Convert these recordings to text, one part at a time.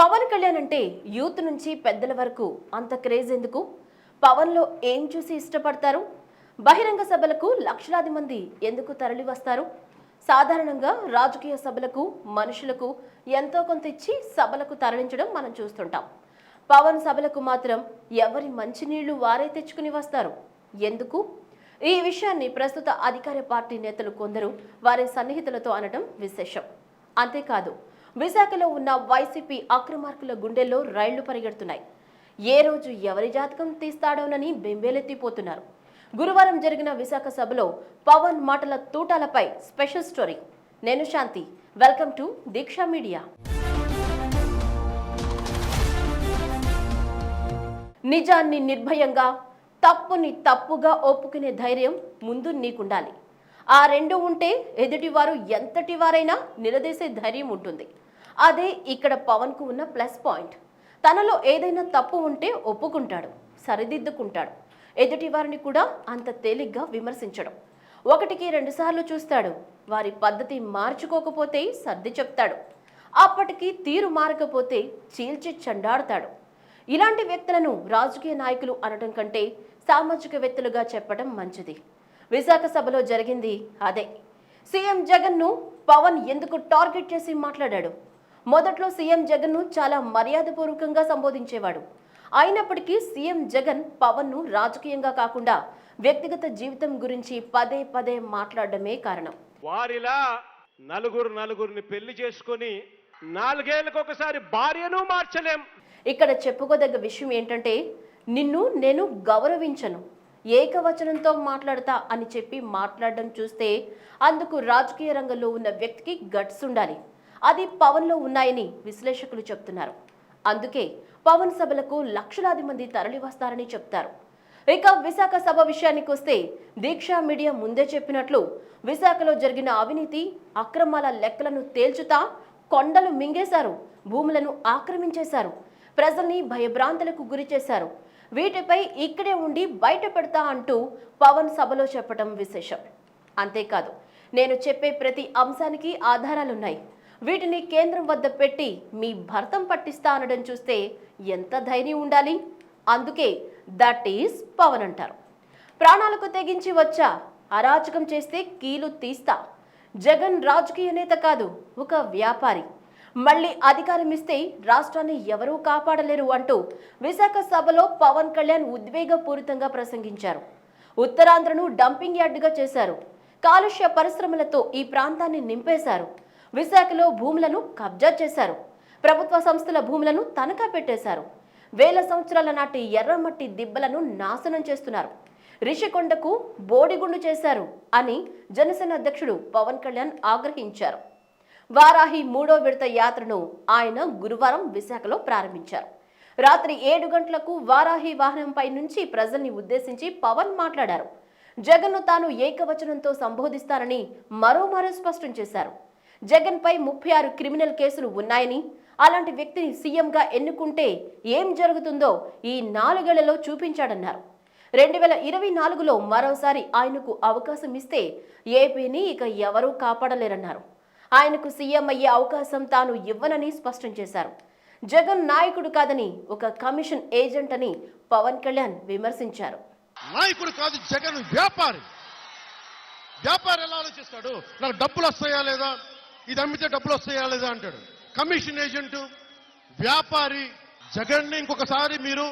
పవన్ కళ్యాణ్ అంటే యూత్ నుంచి పెద్దల వరకు అంత క్రేజ్ ఎందుకు? పవన్లో ఏం చూసి ఇష్టపడతారు? బహిరంగ సభలకు లక్షలాది మంది ఎందుకు తరలి వస్తారు సాధారణంగా రాజకీయ సభలకు మనుషులకు ఎంతో కొంత ఇచ్చి సభలకు తరలించడం మనం చూస్తుంటాం. పవన్ సభలకు మాత్రం ఎవరి మంచినీళ్ళు వారే తెచ్చుకుని వస్తారు? ఎందుకు? ఈ విషయాన్ని ప్రస్తుత అధికార పార్టీ నేతలు కొందరు వారి సన్నిహితులతో అనడం విశేషం. అంతేకాదు విశాఖలో ఉన్న వైసీపీ అక్రమార్కుల గుండెల్లో రైళ్ళు పరిగెడుతున్నాయి. ఏ రోజు ఎవరి జాతకం తీస్తాడోనని బెంబేలెత్తిపోతున్నారు. గురువారం జరిగిన విశాఖ సభలో పవన్ మాటల తూటాలపై స్పెషల్ స్టోరీ. నేను Shanti. Welcome to Deeksha media. నిజాన్ని నిర్భయంగా తప్పుని తప్పుగా ఒప్పుకునే ధైర్యం ముందు నీకుండాలి. ఆ రెండు ఉంటే ఎదుటివారు ఎంతటి వారైనా నిలదీసే ధైర్యం ఉంటుంది. అదే ఇక్కడ పవన్కు ఉన్న ప్లస్ పాయింట్. తనలో ఏదైనా తప్పు ఉంటే ఒప్పుకుంటాడు సరిదిద్దుకుంటాడు. ఎదుటి వారిని కూడా అంత తేలిగ్గా విమర్శించడం. ఒకటికి రెండుసార్లు చూస్తాడు. వారి పద్ధతి మార్చుకోకపోతే సర్ది చెప్తాడు. అప్పటికి తీరు మారకపోతే చీల్చి చండాడుతాడు. ఇలాంటి వ్యక్తులను రాజకీయ నాయకులు అనడం కంటే సామాజికవేత్తలుగా చెప్పడం మంచిది. విశాఖ సభలో జరిగింది అదే. సీఎం జగన్ను పవన్ ఎందుకు టార్గెట్ చేసి మాట్లాడాడు? మొదట్లో సీఎం జగన్ను చాలా మర్యాదపూర్వకంగా సంబోధించేవాడు. అయినప్పటికీ సీఎం జగన్ పవన్ను రాజకీయంగా కాకుండా వ్యక్తిగత జీవితం గురించి పదే పదే మాట్లాడడమే కారణం. వారిలా నలుగురు నలుగురిని పెళ్ళి చేసుకొని నాలుగేళ్ళకు ఒకసారి భార్యను మార్చలేం. ఇక్కడ చెప్పుకోదగ్గ విషయం ఏంటంటే నిన్ను నేను గౌరవించను. ఏకవచనంతో మాట్లాడతా అని చెప్పి మాట్లాడడం చూస్తే అందుకు రాజకీయ రంగంలో ఉన్న వ్యక్తికి గట్స్ ఉండాలి. అది పవన్లో ఉన్నాయని విశ్లేషకులు చెప్తున్నారు. అందుకే పవన్ సభలకు లక్షలాది మంది తరలి వస్తారని చెప్తారు. ఇక విశాఖ సభ విషయానికి వస్తే దీక్షా మీడియా ముందే చెప్పినట్లు విశాఖలో జరిగిన అవినీతి అక్రమాల లెక్కలను తేల్చుతా కొండలు మింగేశారు భూములను ఆక్రమించేశారు ప్రజల్ని భయభ్రాంతులకు గురి చేశారు వీటిపై ఇక్కడే ఉండి బయట పెడతా అంటూ పవన్ సభలో చెప్పడం విశేషం. అంతేకాదు నేను చెప్పే ప్రతి అంశానికి ఆధారాలున్నాయి. వీటిని కేంద్రం వద్ద పెట్టి మీ భర్తం పట్టిస్తా అనడం చూస్తే ఎంత ధైర్యం ఉండాలి? అందుకే దట్ ఈస్ పవన్ అంటారు. ప్రాణాలకు తెగించి వచ్చా? అరాచకం చేస్తే కీలు తీస్తా. జగన్ రాజకీయ నేత కాదు ఒక వ్యాపారి. మళ్ళీ అధికారం ఇస్తే రాష్ట్రాన్ని ఎవరూ కాపాడలేరు అంటూ విశాఖ సభలో పవన్ కళ్యాణ్ ఉద్వేగపూరితంగా ప్రసంగించారు. ఉత్తరాంధ్రను డంపింగ్ యార్డుగా చేశారు. కాలుష్య పరిశ్రమలతో ఈ ప్రాంతాన్ని నింపేశారు. విశాఖలో భూములను కబ్జా చేశారు. ప్రభుత్వ సంస్థల భూములను తనఖా పెట్టేశారు. వేల సంవత్సరాల నాటి ఎర్రమట్టి దిబ్బలను నాశనం చేస్తున్నారు. రిషికొండకు బోడిగుండు చేశారు అని జనసేన అధ్యక్షుడు పవన్ కళ్యాణ్ ఆగ్రహించారు. వారాహి మూడో విడత యాత్రను ఆయన గురువారం విశాఖలో ప్రారంభించారు. రాత్రి ఏడు గంటలకు వారాహి వాహనంపై నుంచి ప్రజల్ని ఉద్దేశించి పవన్ మాట్లాడారు. జగన్ను తాను ఏకవచనంతో సంబోధిస్తారని మరోమారో స్పష్టం చేశారు. జగన్పై ముప్పై ఆరు క్రిమినల్ కేసులు ఉన్నాయని అలాంటి వ్యక్తిని సీఎంగా ఎన్నుకుంటే ఏం జరుగుతుందో ఈ నాలుగేళ్ళలో చూపించాడన్నారు. రెండు వేల ఇరవై నాలుగులో మరోసారి ఆయనకు అవకాశం ఇస్తే ఏపీని ఇక ఎవరూ కాపాడలేరన్నారు. ఆయనకు సీఎం అయ్యే అవకాశం తాను ఇవ్వనని స్పష్టం చేశారు. జగన్ నాయకుడు కాదని ఒక కమిషన్ ఏజెంట్ అని పవన్ కళ్యాణ్ విమర్శించారు. నాయకుడు కాదు జగన్ వ్యాపారి. వ్యాపారి ఎలా ఆలోచిస్తాడు? నాకు డబ్బులు వస్తాయా లేదా? ఇది అమ్మితే డబ్బులు వస్తాయా లేదా అంటాడు. కమిషన్ ఏజెంట్ వ్యాపారి జగన్ని ఇంకొకసారి మీరు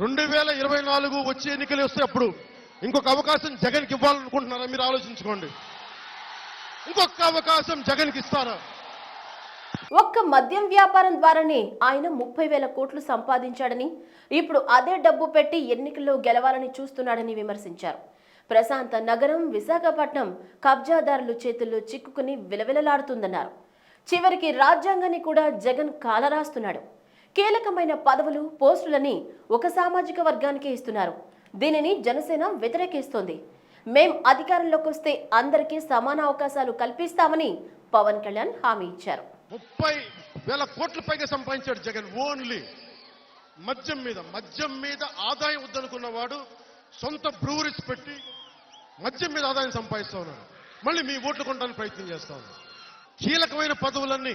రెండు వేల ఇరవై నాలుగు వచ్చే ఎన్నికలు వస్తే అప్పుడు ఇంకొక అవకాశం జగన్కి ఇవ్వాలనుకుంటున్నారా మీరు ఆలోచించుకోండి. ఇంకొక అవకాశం జగన్కి ఇస్తారా ఒక్క మద్యం వ్యాపారం ద్వారానే ఆయన ముప్పై వేల కోట్లు సంపాదించాడని ఇప్పుడు అదే డబ్బు పెట్టి ఎన్నికల్లో గెలవాలని చూస్తున్నాడని విమర్శించారు. ప్రశాంత నగరం విశాఖపట్నం కబ్జాదారుల చేతుల్లో చిక్కుకుని విలవిలలాడుతుందన్నారు. చివరికి రాజ్యాంగాన్ని కూడా జగన్ కాలరాస్తున్నాడు. కీలకమైన పదవులు పోస్టులని ఒక సామాజిక వర్గానికే ఇస్తున్నారు. దీనిని జనసేన వ్యతిరేకిస్తోంది. మేం అధికారంలోకి వస్తే అందరికీ సమాన అవకాశాలు కల్పిస్తామని పవన్ కళ్యాణ్ హామీ ఇచ్చారు. ముప్పై వేల కోట్ల పైగా సంపాదించాడు జగన్ ఓన్లీ. మద్యం మీద మద్యం మీద ఆదాయం వద్దనుకున్నవాడు సొంత బ్రూవరీస్ పెట్టి మద్యం మీద ఆదాయం సంపాదిస్తా ఉన్నాడు. మళ్ళీ మీ ఓట్లు కొనడానికి ప్రయత్నం చేస్తా ఉన్నాడు. కీలకమైన పదవులన్నీ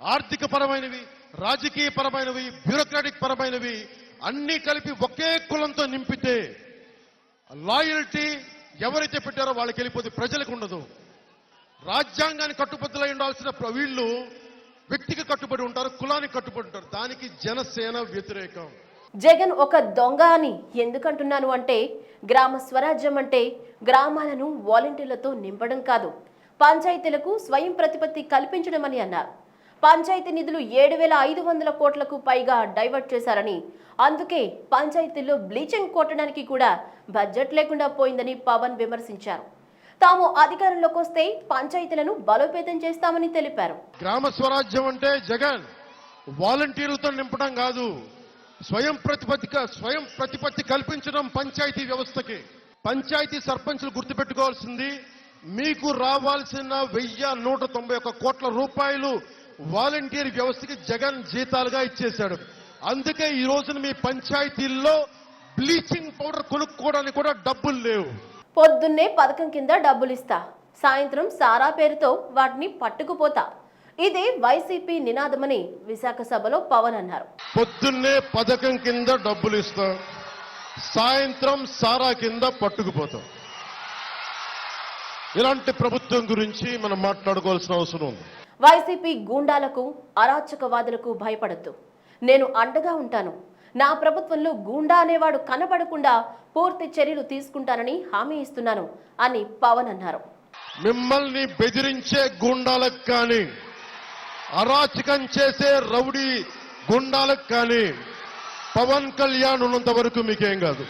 ఆర్థిక పరమైనవి రాజకీయ పరమైనవి బ్యూరోక్రాటిక్ పరమైనవి అన్నీ కలిపి ఒకే కులంతో నింపితే లాయల్టీ ఎవరైతే పెట్టారో వాళ్ళకి వెళ్ళిపోతే ప్రజలకు ఉండదు. రాజ్యాంగానికి కట్టుబద్దులై ఉండాల్సిన వీళ్ళు వ్యక్తికి కట్టుబడి ఉంటారు కులానికి కట్టుబడి ఉంటారు. దానికి జనసేన వ్యతిరేకం. జగన్ ఒక దొంగ అని ఎందుకంటున్నాను అంటే గ్రామ స్వరాజ్యం అంటే గ్రామాలను వాలంటీర్లతో నింపడం కాదు. పంచాయతీలకు స్వయం ప్రతిపత్తి కల్పించడం అని అన్నారు. పంచాయతీ నిధులు ఏడు వేల ఐదు వందల కోట్లకు పైగా డైవర్ట్ చేశారని. అందుకే పంచాయతీల్లో బ్లీచింగ్ కొట్టడానికి కూడా బడ్జెట్ లేకుండా పోయిందని పవన్ విమర్శించారు. తాము అధికారంలోకి వస్తే పంచాయతీలను బలోపేతం చేస్తామని తెలిపారు. గ్రామ స్వరాజ్యం అంటే జగన్ వాలంటీర్లతో నింపడం కాదు. స్వయం ప్రతిపత్తి స్వయం ప్రతిపత్తి కల్పించడం పంచాయతీ వ్యవస్థకి. పంచాయతీ సర్పంచులు గుర్తుపెట్టుకోవాల్సింది మీకు రావాల్సిన వెయ్యి నూట తొంభై ఒక్క కోట్ల రూపాయలు వాలంటీర్ వ్యవస్థకి జగన్ జీతాలుగా ఇచ్చేశాడు. అందుకే ఈ రోజున మీ పంచాయతీల్లో బ్లీచింగ్ పౌడర్ కొనుక్కోవడానికి కూడా డబ్బులు లేవు. పొద్దున్నే పథకం కింద డబ్బులు ఇస్తా సాయంత్రం సారా పేరుతో వాటిని పట్టుకుపోతా. ఇదే వైసీపీ నినాదమని విశాఖ సభలో పవన్ అన్నారు. పొద్దున్నే పథకం కింద డబ్బులు ఇస్తాం సాయంత్రం సారా కింద పట్టుకుపోతాం. ఇలాంటి ప్రభుత్వం గురించి మనం మాట్లాడుకోవాల్సిన అవసరం ఉంది. వైసీపీ గూండాలకు అరాచకవాదులకు భయపడద్దు. నేను అండగా ఉంటాను. నా ప్రభుత్వంలో గూండా అనేవాడు కనబడకుండా పూర్తి చర్యలు తీసుకుంటానని హామీ ఇస్తున్నాను అని పవన్ అన్నారు. మిమ్మల్ని బెదిరించే గూండాలకు కానీ అరాచకం చేసే రౌడీ గుండాలకు కానీ పవన్ కళ్యాణ్ ఉన్నంత వరకు మీకేం కాదు.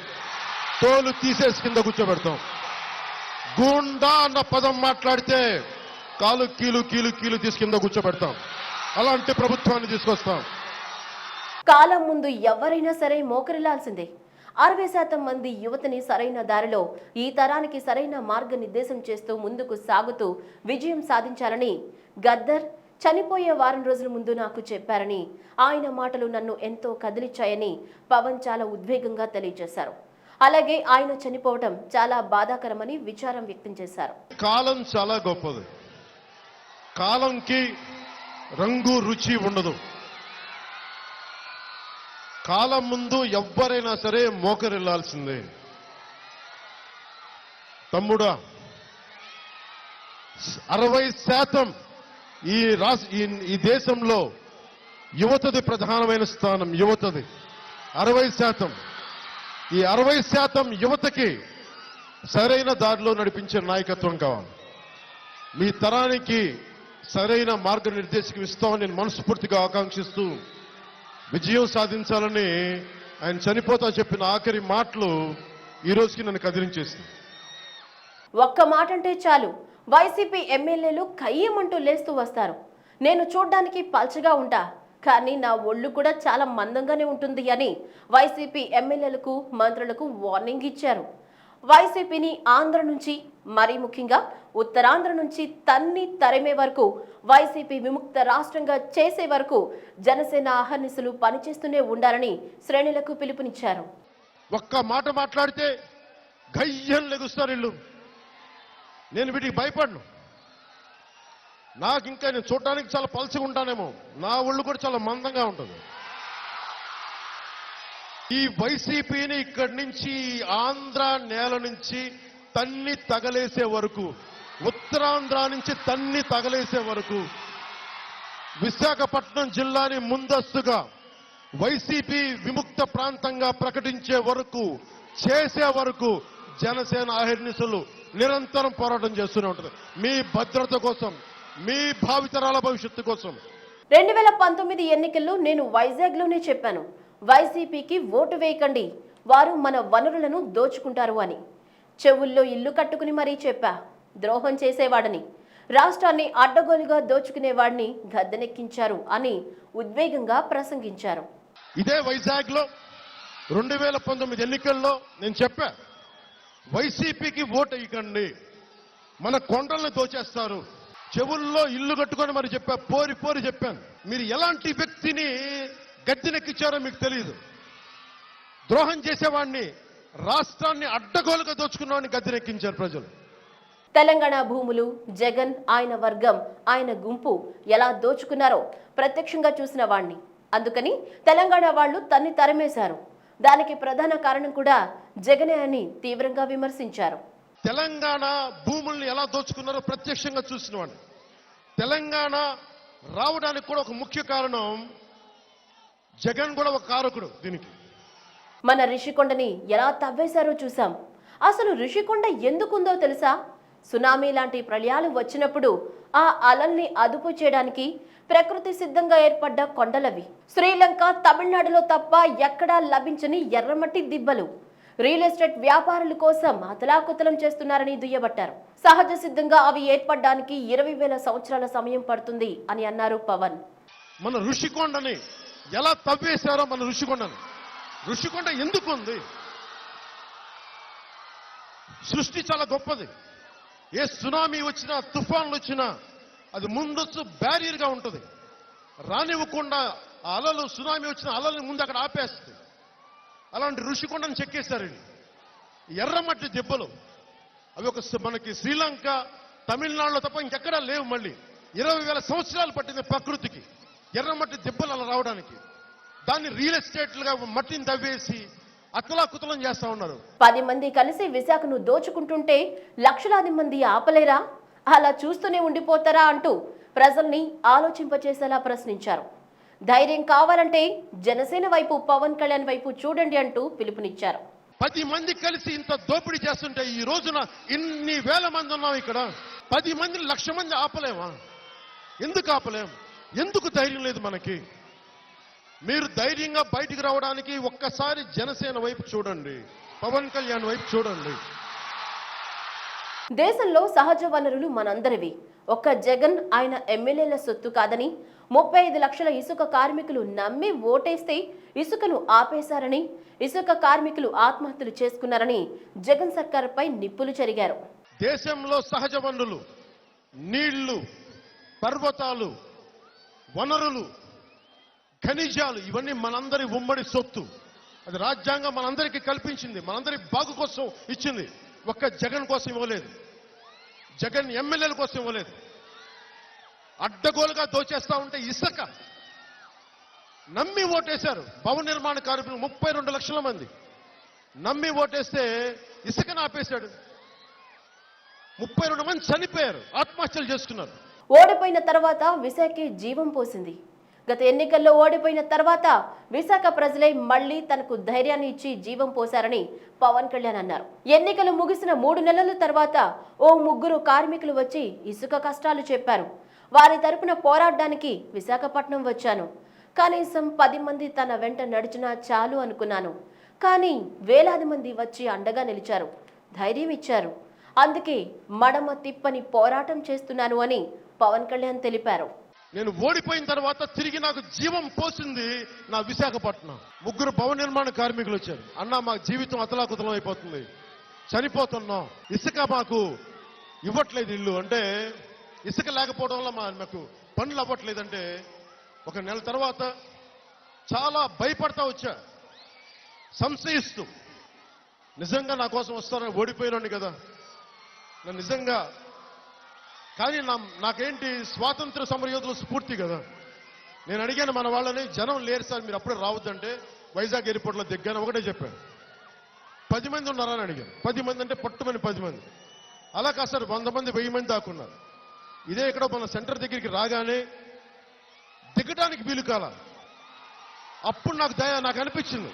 తోలు తీసేసి కింద కూర్చోబెడతాం. గూండా అన్న పదం మాట్లాడితే కాలు కీలు కీలు కీలు తీసి కింద కూర్చోబెడతాం. అలాంటి ప్రభుత్వాన్ని తీసుకొస్తాం. కాలం ముందు ఎవరైనా సరే మోకరిల్లాల్సిందే అరవై శాతం మంది యువతని సరైన దారిలో ఈ తరానికి సరైన మార్గనిర్దేశం చేస్తూ ముందుకు సాగుతూ విజయం సాధించాలని గద్దర్ చనిపోయే వారం రోజుల ముందు నాకు చెప్పారని ఆయన మాటలు నన్ను ఎంతో కదిలిచ్చాయని పవన్ చాలా ఉద్వేగంగా తెలియజేశారు. అలాగే ఆయన చనిపోవటం చాలా బాధాకరమని విచారం వ్యక్తం చేశారు. కాలం చాలా గొప్పది. కాలంకి రంగు రుచి ఉండదు. కాలం ముందు ఎవ్వరైనా సరే మోకరిల్లాల్సిందే. తమ్ముడా అరవై శాతం ఈ రాష్ట్ర ఈ- ఈ దేశంలో యువతది ప్రధానమైన స్థానం యువతది. అరవై శాతం. ఈ అరవై శాతం యువతకి సరైన దారిలో నడిపించే నాయకత్వం కావాలి. మీ తరానికి సరైన మార్గనిర్దేశకం ఇస్తామని నేను మనస్ఫూర్తిగా ఆకాంక్షిస్తూ విజయం సాధించాలని ఆయన చనిపోతా చెప్పిన ఆఖరి మాటలు ఈ రోజుకి నన్ను కదిలించేసింది. ఒక్క మాట అంటే చాలు. వైసీపీ ఎమ్మెల్యేలు కయ్యమంటూ లేస్తూ వస్తారు. నేను చూడ్డానికి పల్చగా ఉంటా. కానీ నా ఒళ్ళు కూడా చాలా మందంగానే ఉంటుంది అని వైసీపీ ఎమ్మెల్యేలకు మంత్రులకు వార్నింగ్ ఇచ్చారు. వైసీపీని ఆంధ్ర నుంచి మరీ ముఖ్యంగా ఉత్తరాంధ్ర నుంచి తన్ని తరిమే వరకు వైసీపీ విముక్త రాష్ట్రంగా చేసే వరకు జనసేన అహర్నిశలు పనిచేస్తూనే ఉండాలని శ్రేణులకు పిలుపునిచ్చారు. ఒక్క మాట మాట్లాడితే గయ్యం లెగుస్తారు ఇల్లు. నేను వీటికి భయపడను. నాకు ఇంకా నేను చూడటానికి చాలా పలచగా ఉంటానేమో. నా ఒళ్ళు కూడా చాలా మందంగా ఉంటుంది. ఈ వైసీపీని ఇక్కడి నుంచి ఆంధ్ర నేల నుంచి తన్ని తగలేసే వరకు ఉత్తరాంధ్ర నుంచి తన్ని తగలేసే వరకు విశాఖపట్నం జిల్లాని ముందస్తుగా వైసీపీ విముక్త ప్రాంతంగా ప్రకటించే వరకు చేసే వరకు జనసేన అహిర్నిసులు నిరంతరం పోరాటం చేస్తూనే ఉంటుంది. మీ భద్రత కోసం మీ భావితరాల భవిష్యత్తు కోసం. రెండు వేల పంతొమ్మిది ఎన్నికల్లో నేను వైజాగ్లోనే చెప్పాను. వైసీపీకి ఓటు వేయకండి. వారు మన వనరులను దోచుకుంటారు అని. చెవుల్లో ఇల్లు కట్టుకుని మరీ చెప్పా. ద్రోహం చేసేవాడని. రాష్ట్రాన్ని అడ్డగోలుగా దోచుకునేవాడిని గద్దెనెక్కించారు అని ఉద్వేగంగా ప్రసంగించారు. ఇదే వైజాగ్లో రెండు వేల పంతొమ్మిది ఎన్నికల్లో నేను చెప్పా వైసీపీకి ఓటు వేయకండి. మన కొండల్ని దోచేస్తారు. చెవుల్లో ఇల్లు కట్టుకొని మరి చెప్పా పోరి పోరి చెప్పాను. మీరు ఎలాంటి వ్యక్తిని గద్దెనెక్కించారో మీకు తెలియదు. ద్రోహం చేసేవాడిని రాష్ట్రాన్ని అడ్డగోలుగా దోచుకున్నవాడిని గద్దెనెక్కించారు ప్రజలు. తెలంగాణ భూములు జగన్ ఆయన వర్గం ఆయన గుంపు ఎలా దోచుకున్నారో ప్రత్యక్షంగా చూసిన వాణ్ణి. అందుకని తెలంగాణ వాళ్ళు తన్ని తరిమేశారు. దానికి ప్రధాన కారణం కూడా జగనే అని తీవ్రంగా విమర్శించారు. తెలంగాణ భూముల్ని ఎలా దోచుకున్నారో ప్రత్యక్షంగా చూసిన వాడిని తెలంగాణ రావడానికి కూడా ఒక ముఖ్య కారణం జగన్ కూడా ఒక కారకుడు దీనికి. మన రిషికొండని ఎలా తవ్వేశారో చూసాం అసలు రిషికొండ ఎందుకుందో తెలుసా? సునామీ లాంటి ప్రళయాలు వచ్చినప్పుడు ఆ అలల్ని అదుపు చేయడానికి ప్రకృతి సిద్ధంగా ఏర్పడ్డ కొండలవి. శ్రీలంక తమిళనాడులో తప్ప ఎక్కడా లభించని ఎర్రమట్టి దిబ్బలు. రియల్ ఎస్టేట్ వ్యాపారుల కోసం అతలాకుతలం చేస్తున్నారని దుయ్యబట్టారు. సహజ సిద్ధంగా అవి ఏర్పడడానికి ఇరవై వేల సంవత్సరాల సమయం పడుతుంది అని అన్నారు పవన్. మన ఋషికొండని ఎలా తవ్వేశారో మన ఋషికొండను. ఋషికొండ ఎందుకు ఉంది సృష్టి చాలా గొప్పది. ఏ సునామీ వచ్చినా తుఫాన్లు వచ్చినా అది ముందొచ్చు బ్యారియర్గా ఉంటుంది. రానివ్వకుండా ఆ అలలు సునామీ వచ్చిన అలల్ని ముందు అక్కడ ఆపేస్తుంది. అలాంటి ఋషికొండను చెక్కేశారండి. ఎర్రమట్టి దెబ్బలు. అవి ఒక మనకి శ్రీలంక తమిళనాడులో తప్ప ఇంకెక్కడా లేవు మళ్ళీ. ఇరవై వేల సంవత్సరాలు పట్టింది ప్రకృతికి. ఎర్రమట్టి దెబ్బలు అలా రావడానికి. దాన్ని రియల్ ఎస్టేట్లుగా మట్టిని తవ్వేసి అతలాకుతలం చేస్తా ఉన్నారు. పది మంది కలిసి విశాఖను దోచుకుంటుంటే లక్షలాది మంది ఆపలేరా? అలా చూస్తూనే ఉండిపోతారా అంటూ ప్రజల్ని ఆలోచింపచేసేలా ప్రశ్నించారు. ధైర్యం కావాలంటే జనసేన వైపు పవన్ కళ్యాణ్ వైపు చూడండి అంటూ పిలుపునిచ్చారు. పది మంది కలిసి ఇంత దోపిడీ చేస్తుంటే ఈ రోజున ఇన్ని వేల మంది ఉన్నాం ఇక్కడ. పది మంది లక్ష మంది ఆపలేమా? ఎందుకు ఆపలేం? ఎందుకు ధైర్యం లేదు మనకి? మీరు ధైర్యంగా బయటికి రావడానికి ఒక్కసారి జనసేన వైపు చూడండి. పవన్ కళ్యాణ్ వైపు చూడండి. దేశంలో సహజ వనరులు మనందరివి. ఒక్క జగన్ ఆయన ఎమ్మెల్యేల సొత్తు కాదని ముప్పై ఐదు లక్షల ఇసుక కార్మికులు నమ్మి ఓటేస్తే ఇసుకను ఆపేశారని ఇసుక కార్మికులు ఆత్మహత్యలు చేసుకున్నారని జగన్ సర్కార్పై నిప్పులు చెరిగారు దేశంలో సహజ వనరులు నీళ్ళు పర్వతాలు వనరులు ఖనిజాలు ఇవన్నీ మనందరి ఉమ్మడి సొత్తు. అది రాజ్యాంగం మనందరికీ కల్పించింది మనందరి బాగు కోసం ఇచ్చింది. ఒక్క జగన్ కోసం ఇవ్వలేదు. జగన్ ఎమ్మెల్యేల కోసం ఇవ్వలేదు. అడ్డగోలుగా దోచేస్తా ఉంటే ఇసుక. నమ్మి ఓటేశారు. భవన నిర్మాణ కార్మికులు ముప్పై రెండు లక్షల మంది. నమ్మి ఓటేస్తే ఇసుకను ఆపేశాడు. ముప్పై రెండు మంది చనిపోయారు. ఆత్మహత్యలు చేసుకున్నారు. ఓడిపోయిన తర్వాత విశాఖకి జీవం పోసింది. గత ఎన్నికల్లో ఓడిపోయిన తర్వాత విశాఖ ప్రజలే మళ్ళీ తనకు ధైర్యాన్ని ఇచ్చి జీవం పోశారని పవన్ కళ్యాణ్ అన్నారు. ఎన్నికలు ముగిసిన మూడు నెలల తర్వాత ఓ ముగ్గురు కార్మికులు వచ్చి ఇసుక కష్టాలు చెప్పారు. వారి తరపున పోరాడడానికి విశాఖపట్నం వచ్చాను. కనీసం పది మంది తన వెంట నడిచినా చాలు అనుకున్నాను. కానీ వేలాది మంది వచ్చి అండగా నిలిచారు. ధైర్యం ఇచ్చారు. అందుకే మడమ తిప్పని పోరాటం చేస్తున్నాను అని పవన్ కళ్యాణ్ తెలిపారు. నేను ఓడిపోయిన తర్వాత తిరిగి నాకు జీవం పోసింది నా విశాఖపట్నం. ముగ్గురు భవన నిర్మాణ కార్మికులు వచ్చారు. అన్న మా జీవితం అతలాకుతలం అయిపోతుంది. చనిపోతున్నాం. ఇసుక మాకు ఇవ్వట్లేదు ఇల్లు. అంటే ఇసుక లేకపోవడం వల్ల మాకు పనులు అవ్వట్లేదంటే ఒక నెల తర్వాత చాలా భయపడతా వచ్చా. సంశయిస్తూ. నిజంగా నా కోసం వస్తారని ఓడిపోయినాను కదా. నన్ను నిజంగా కానీ నా నాకేంటి స్వాతంత్ర సమరయోధుల స్ఫూర్తి కదా. నేను అడిగాను మన వాళ్ళని జనం లేరు సార్ మీరు అప్పుడే రావద్దంటే వైజాగ్ ఎయిర్పోర్ట్లో దిగ్గాను. ఒకటే చెప్పాను పది మంది ఉన్నారా అని అడిగాను. పది మంది అంటే పట్టుమని పది మంది. అలా కాదు సార్ వంద మంది వెయ్యి మంది దాకున్నారు ఇదే ఇక్కడ మన సెంటర్ దగ్గరికి రాగానే దిగటానికి వీలు కాల. అప్పుడు నాకు దయ నాకు అనిపించింది.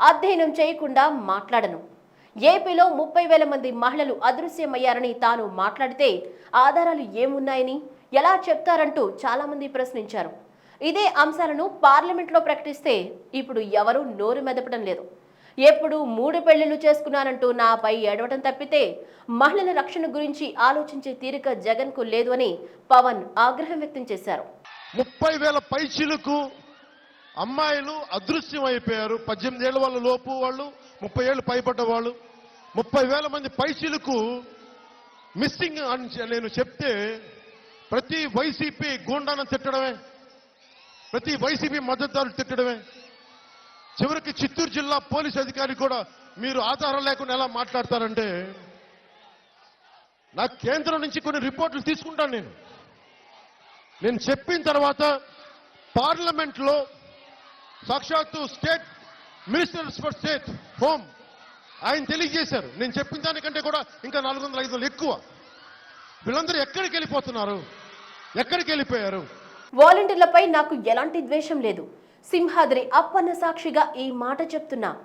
అధ్యయనం చేయకుండా మాట్లాడను. ఏపీలో ముప్పై వేల మంది మహిళలు అదృశ్యమయ్యారని తాను మాట్లాడితే ఆధారాలు ఏమున్నాయని? ఎలా చెప్తారంటూ చాలామంది ప్రశ్నించారు. ఇదే అంశాలను పార్లమెంట్లో ప్రకటిస్తే ఇప్పుడు ఎవరూ నోరు మెదపడం లేదు. ఎప్పుడు మూడు పెళ్ళిళ్ళు చేసుకున్నానంటూ నాపై ఏడవటం తప్పితే మహిళల రక్షణ గురించి ఆలోచించే తీరిక జగన్కు లేదు అని పవన్ ఆగ్రహం వ్యక్తం చేశారు. ముప్పై వేల పైచీలకు అమ్మాయిలు అదృశ్యం అయిపోయారు పద్దెనిమిది ఏళ్ళ వాళ్ళ లోపు వాళ్ళు ముప్పై ఏళ్ళు పైపడ్డ వాళ్ళు. ముప్పై వేల మంది పైసీలకు మిస్సింగ్ అని నేను చెప్తే ప్రతి వైసీపీ గూండానం తిట్టడమే ప్రతి వైసీపీ మద్దతుదారులు తిట్టడమే. చివరికి చిత్తూరు జిల్లా పోలీస్ అధికారి కూడా మీరు ఆధారం లేకుండా ఎలా మాట్లాడతారంటే నా కేంద్రం నుంచి కొన్ని రిపోర్ట్లు తీసుకుంటాను నేను. నేను చెప్పిన తర్వాత పార్లమెంట్లో సాక్షాత్తు state ministers for state home. ఆయన తెలియజేశారు. నేను చెప్పిన దానికంటే కూడా ఇంకా నాలుగు వందల ఐదు వందలు ఎక్కువ. వీళ్ళందరూ ఎక్కడికి వెళ్ళిపోతున్నారు? ఎక్కడికి వెళ్ళిపోయారు? వాలంటీర్లపై నాకు ఎలాంటి ద్వేషం లేదు. సింహాద్రి అప్పన్న సాక్షిగా ఈ మాట చెప్తున్నా.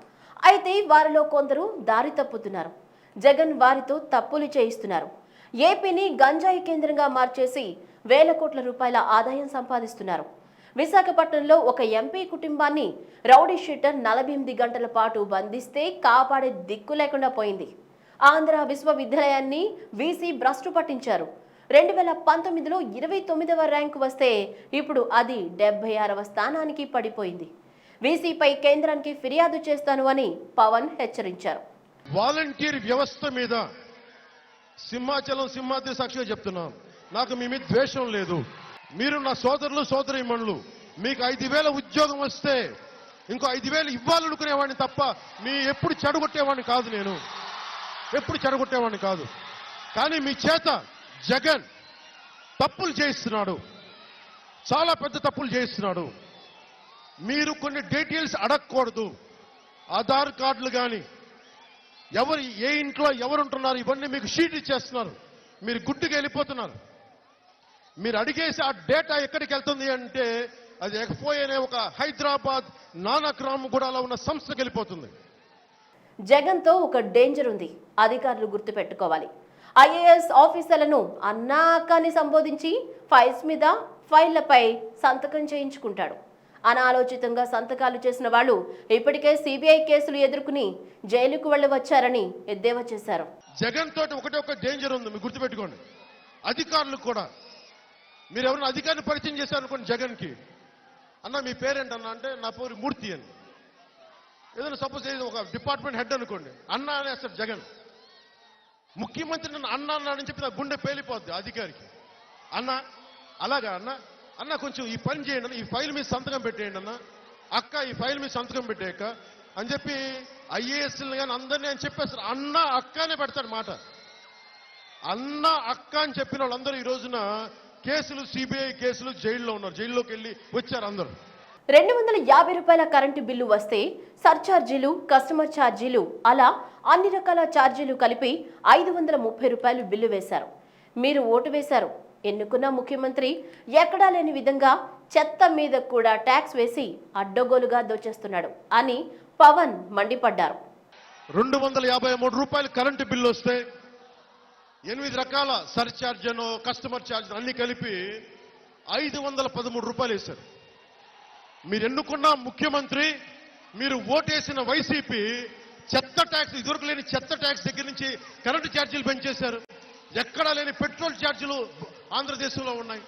అయితే వారిలో కొందరు దారి తప్పుతున్నారు. జగన్ వారితో తప్పులు చేయిస్తున్నారు. ఏపీని గంజాయి కేంద్రంగా మార్చేసి వేల కోట్ల రూపాయల ఆదాయం సంపాదిస్తున్నారు. విశాఖపట్నంలో ఒక ఎంపీ కుటుంబాన్ని రౌడీ షీటర్ నలభై ఎనిమిది గంటల పాటు బంధిస్తే కాపాడే దిక్కు లేకుండా పోయింది. ఆంధ్ర విశ్వవిద్యాలయాన్ని వీసీ భ్రష్టు పట్టించారు. రెండు వేల పంతొమ్మిదిలో ఇరవై తొమ్మిదవ ర్యాంకు వస్తే ఇప్పుడు అది డెబ్బై ఆరవ స్థానానికి పడిపోయింది. వీసీపై కేంద్రానికి ఫిర్యాదు చేస్తాను అని పవన్ హెచ్చరించారు. వాలంటీర్ వ్యవస్థ మీద సింహాచలం సింహాద్రి సాక్షిగా చెప్తున్నాను. నాకు మీ మీద ద్వేషం లేదు. మీరు నా సోదరులు సోదరిమణులు మీకు ఐదు వేల ఉద్యోగం వస్తే ఇంకో ఐదు వేలు ఇవ్వాలనుకునేవాడిని తప్ప మీ ఎప్పుడు చెడగొట్టేవాడిని కాదు నేను. ఎప్పుడు చెడగొట్టేవాడిని కాదు. కానీ మీ చేత జగన్ తప్పులు చేయిస్తున్నాడు. చాలా పెద్ద తప్పులు చేయిస్తున్నాడు. మీరు కొన్ని డీటెయిల్స్ అడగకూడదు. ఆధార్ కార్డులు కానీ ఎవరు ఏ ఇంట్లో ఎవరుంటున్నారు ఇవన్నీ మీకు షీట్ ఇచ్చేస్తున్నారు. మీరు గుడ్డుకు వెళ్ళిపోతున్నారు. మీరు అడిగేసి ఆ డేటా ఎక్కడికి వెళ్తుంది అంటే అది ఎక్ఫోయ్ అనే ఒక హైదరాబాద్ నానక్రామ్ గూడలో ఉన్న సంస్థకి వెళ్ళిపోతుంది. జగన్తో ఒక డేంజర్ ఉంది. అధికారులు గుర్తుపెట్టుకోవాలి. ఐఏఎస్ ఆఫీసర్లను అన్నా అక్కని సంబోధించి ఫైల్స్ మీద ఫైళ్ళపై సంతకం చేయించుకుంటాడు. అనాలోచితంగా సంతకాలు చేసిన వాళ్ళు ఇప్పటికే సిబిఐ కేసులు ఎదుర్కొని జైలుకు వెళ్ళి వచ్చారని ఎద్దేవా చేశారు. జగన్ తోటి ఒకటే ఒక డేంజర్ ఉంది. మీరు గుర్తుపెట్టుకోండి. అధికారులకు కూడా మీరు ఎవరైనా అధికారిని పరిచయం చేశారనుకోండి జగన్కి. అన్న మీ పేరేంటన్నా అంటే నా పేరు మూర్తి అని. ఏదైనా సపోజ్ ఒక డిపార్ట్మెంట్ హెడ్ అనుకోండి అన్న అనేస్తాడు జగన్. ముఖ్యమంత్రి నన్ను అన్న అన్నాడని చెప్పి నా గుండె పేలిపోద్ది అధికారికి. అన్న అలాగా అన్న? అన్న కొంచెం ఈ పని చేయండి అన్న ఈ ఫైల్ మీద సంతకం పెట్టేయండి అన్న. అక్క ఈ ఫైల్ మీద సంతకం పెట్టేయక్క అని చెప్పి ఐఏఎస్ఎల్ కానీ అందరినీ అని చెప్పేస్తారు అన్న అక్క అనే పెడతాడు మాట. అన్న అక్క అని చెప్పిన వాళ్ళందరూ ఈ రోజున కేసులు సిబిఐ కేసులు జైల్లో ఉన్నారు. జైల్లోకి వెళ్ళి వచ్చారు అందరూ. రెండు వందల యాభై రూపాయల కరెంటు బిల్లు వస్తే సర్ఛార్జీలు కస్టమర్ ఛార్జీలు అలా అన్ని రకాల ఛార్జీలు కలిపి ఐదు వందల ముప్పై రూపాయలు బిల్లు వేశారు. మీరు ఓటు వేశారు. ఎన్నుకున్న ముఖ్యమంత్రి ఎక్కడా లేని విధంగా చెత్త మీద కూడా ట్యాక్స్ వేసి అడ్డగోలుగా దోచేస్తున్నాడు అని పవన్ మండిపడ్డారు. రెండు వందల యాభై మూడు రూపాయలు కరెంటు బిల్లు వస్తే ఎనిమిది రకాల సర్ఛార్జ్ అనో కస్టమర్ ఛార్జ్ అన్ని కలిపి ఐదు వందల పదమూడు రూపాయలు వేశారు. మీరు ఎన్నుకున్న ముఖ్యమంత్రి మీరు ఓటేసిన వైసీపీ చెత్త ట్యాక్స్ ఇదివరకు లేని చెత్త ట్యాక్స్ దగ్గర నుంచి కరెంటు ఛార్జీలు పెంచేశారు. ఎక్కడా లేని పెట్రోల్ ఛార్జీలు ఆంధ్రదేశంలో ఉన్నాయి.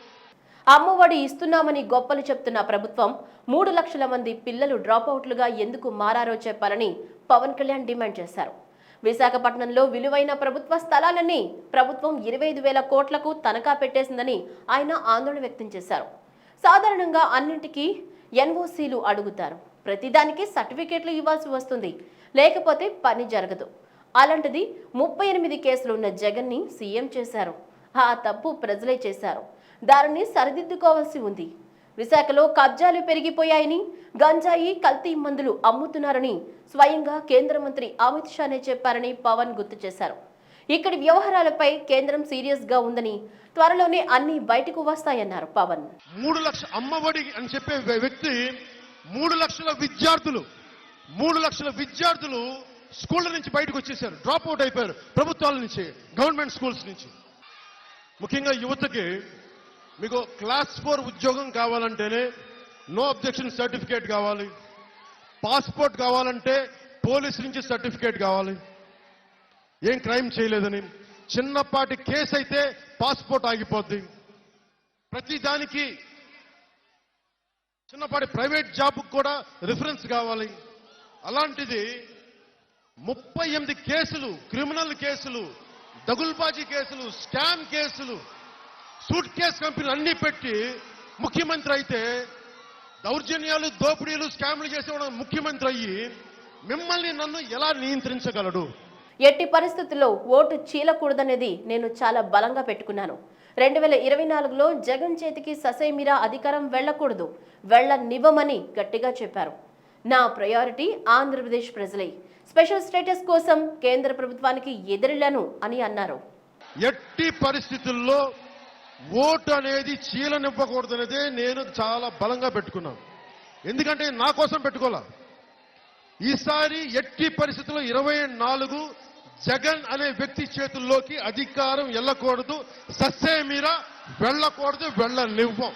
అమ్మఒడి ఇస్తున్నామని గొప్పలు చెప్తున్న ప్రభుత్వం మూడు లక్షల మంది పిల్లలు డ్రాపౌట్లుగా ఎందుకు మారారో చెప్పాలని పవన్ కళ్యాణ్ డిమాండ్ చేశారు. విశాఖపట్నంలో విలువైన ప్రభుత్వ స్థలాలన్నీ ప్రభుత్వం ఇరవై ఐదు వేల కోట్లకు తనఖా పెట్టేసిందని ఆయన ఆందోళన వ్యక్తం చేశారు. సాధారణంగా అన్నింటికీ ఎన్ఓసీలు అడుగుతారు. ప్రతిదానికి సర్టిఫికేట్లు ఇవ్వాల్సి వస్తుంది. లేకపోతే పని జరగదు. అలాంటిది ముప్పై ఎనిమిది కేసులు ఉన్న జగన్ని సీఎం చేశారు. ఆ తప్పు ప్రజలే చేశారు. దానిని సరిదిద్దుకోవాల్సి ఉంది. విశాఖలో కబ్జాలు పెరిగిపోయాయని గంజాయి కల్తీ మందులు అమ్ముతున్నారని స్వయంగా కేంద్ర మంత్రి అమిత్ షానే చెప్పారని పవన్ గుర్తు చేశారు. ఇక్కడి వ్యవహారాలపై కేంద్రం సీరియస్గా ఉందని త్వరలోనే అన్ని బయటకు వస్తాయన్నారు పవన్. మూడు లక్షల అమ్మఒడి అని చెప్పే వ్యక్తి మూడు లక్షల విద్యార్థులు మూడు లక్షల విద్యార్థులు స్కూళ్ళ నుంచి బయటకు వచ్చేసారు. డ్రాప్ అవుట్ అయిపోయారు ప్రభుత్వాల నుంచి గవర్నమెంట్ స్కూల్స్ నుంచి. ముఖ్యంగా యువతకి మీకు క్లాస్ ఫోర్ ఉద్యోగం కావాలంటేనే నో అబ్జెక్షన్ సర్టిఫికేట్ కావాలి. పాస్పోర్ట్ కావాలంటే పోలీస్ నుంచి సర్టిఫికేట్ కావాలి. ఏం క్రైమ్ చేయలేదని. చిన్నపాటి కేసు అయితే పాస్పోర్ట్ ఆగిపోద్ది. ప్రతి దానికి చిన్నపాటి ప్రైవేట్ జాబ్కు కూడా రిఫరెన్స్ కావాలి. అలాంటిది ముప్పై ఎనిమిది కేసులు క్రిమినల్ కేసులు దగుల్బాజీ కేసులు స్కామ్ కేసులు సూట్ కేసు కంపెనీలు అన్నీ పెట్టి ముఖ్యమంత్రి అయితే దౌర్జన్యాలు దోపిడీలు స్కామ్లు చేసేవాడు ముఖ్యమంత్రి అయ్యి మిమ్మల్ని నన్ను ఎలా నియంత్రించగలడు? ఎట్టి పరిస్థితుల్లో ఓటు చీలకూడదనేది నేను చాలా బలంగా పెట్టుకున్నాను. రెండు వేల ఇరవై నాలుగులో జగన్ చేతికి ససేమిరా అధికారం వెళ్ళకూడదు వెళ్ళనివ్వమని గట్టిగా చెప్పారు. నా ప్రయారిటీ ఆంధ్రప్రదేశ్ ప్రజలే. స్పెషల్ స్టేటస్ కోసం కేంద్ర ప్రభుత్వానికి ఎదురెళ్ళాను అని అన్నారు. ఎట్టి పరిస్థితుల్లో ఓటు అనేది చీలనివ్వకూడదు అనేది నేను చాలా బలంగా పెట్టుకున్నాను. ఎందుకంటే నా కోసం పెట్టుకోలే ఈసారి ఎట్టి పరిస్థితుల్లో ఇరవై నాలుగు జగన్ అనే వ్యక్తి చేతుల్లోకి అధికారం వెళ్ళకూడదు సస్సేమీర వెళ్ళకూడదు వెళ్ళనివ్వం.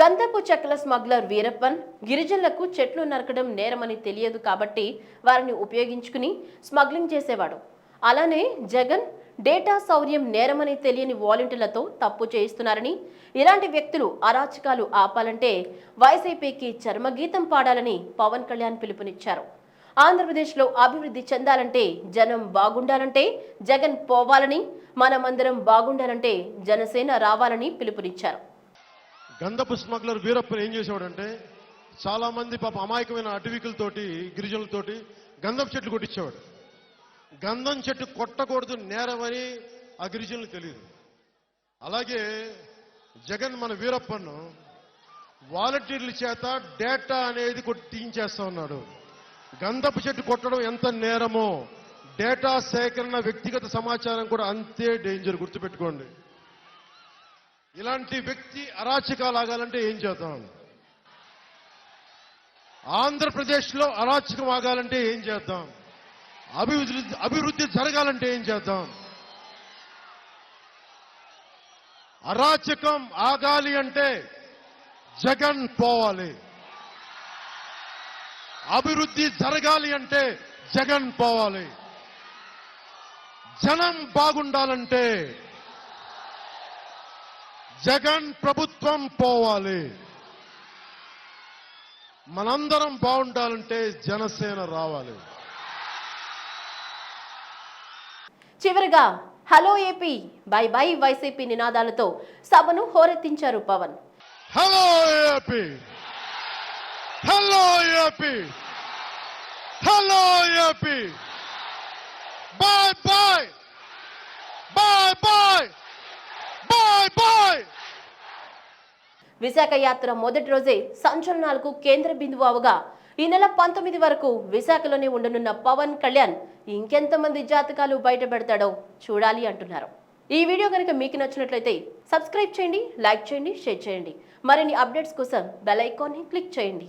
గంధపు చెక్కల స్మగ్లర్ వీరప్పన్ గిరిజనులకు చెట్లు నరకడం నేరమని తెలియదు కాబట్టి వారిని ఉపయోగించుకుని స్మగ్లింగ్ చేసేవాడు. అలానే జగన్ డేటా శౌర్యం నేరమని తెలియని వాలంటీర్లతో తప్పు చేయిస్తున్నారని ఇలాంటి వ్యక్తులు అరాచకాలు ఆపాలంటే వైసీపీకి చర్మగీతం పాడాలని పవన్ కళ్యాణ్ పిలుపునిచ్చారు. ఆంధ్రప్రదేశ్లో అభివృద్ధి చెందాలంటే జనం బాగుండాలంటే జగన్ పోవాలని మనమందరం బాగుండాలంటే జనసేన రావాలని పిలుపునిచ్చారు. గంధపు స్మగ్లర్ వీరప్పన్ ఏం చేసేవాడంటే చాలా మంది పాప అమాయకమైన అటవికులతోటి గిరిజనులతోటి గంధపు చెట్లు కొట్టించేవాడు. గంధం చెట్టు కొట్టకూడదు నేరమని ఆ గిరిజనులు తెలియదు. అలాగే జగన్ మన వీరప్పను వాలంటీర్ల చేత డేటా అనేది కొట్టించేస్తా ఉన్నాడు. గంధపు చెట్టు కొట్టడం ఎంత నేరమో డేటా సేకరణ వ్యక్తిగత సమాచారం కూడా అంతే డేంజర్ గుర్తుపెట్టుకోండి. ఇలాంటి వ్యక్తి అరాచకాలు ఆగాలంటే ఏం చేద్దాం? ఆంధ్రప్రదేశ్లో అరాచకం ఆగాలంటే ఏం చేద్దాం? అభివృద్ధి అభివృద్ధి జరగాలంటే ఏం చేద్దాం? అరాచకం ఆగాలి అంటే జగన్ పోవాలి. అభివృద్ధి జరగాలి అంటే జగన్ పోవాలి. జనం బాగుండాలంటే జగన్ ప్రభుత్వం పోవాలి. మనందరం బాగుండాలంటే జనసేన రావాలి. చివరిగా hello AP bye bye YCP నినాదాలతో సభను హోరెత్తించారు Pawan. Hello AP hello AP hello AP bye bye bye bye bye bye. Visakha యాత్ర మొదటి రోజే సంచలనాలకు కేంద్ర బిందువు అవగా ఈ నెల పంతొమ్మిది వరకు విశాఖలోనే ఉండనున్న పవన్ కళ్యాణ్ ఇంకెంతమంది జాతకాలు బయట పెడతాడో చూడాలి అంటున్నారు. ఈ వీడియో కనుక మీకు నచ్చినట్లయితే సబ్స్క్రైబ్ చేయండి లైక్ చేయండి షేర్ చేయండి. మరిన్ని అప్డేట్స్ కోసం బెల్ ఐకాన్ని క్లిక్ చేయండి.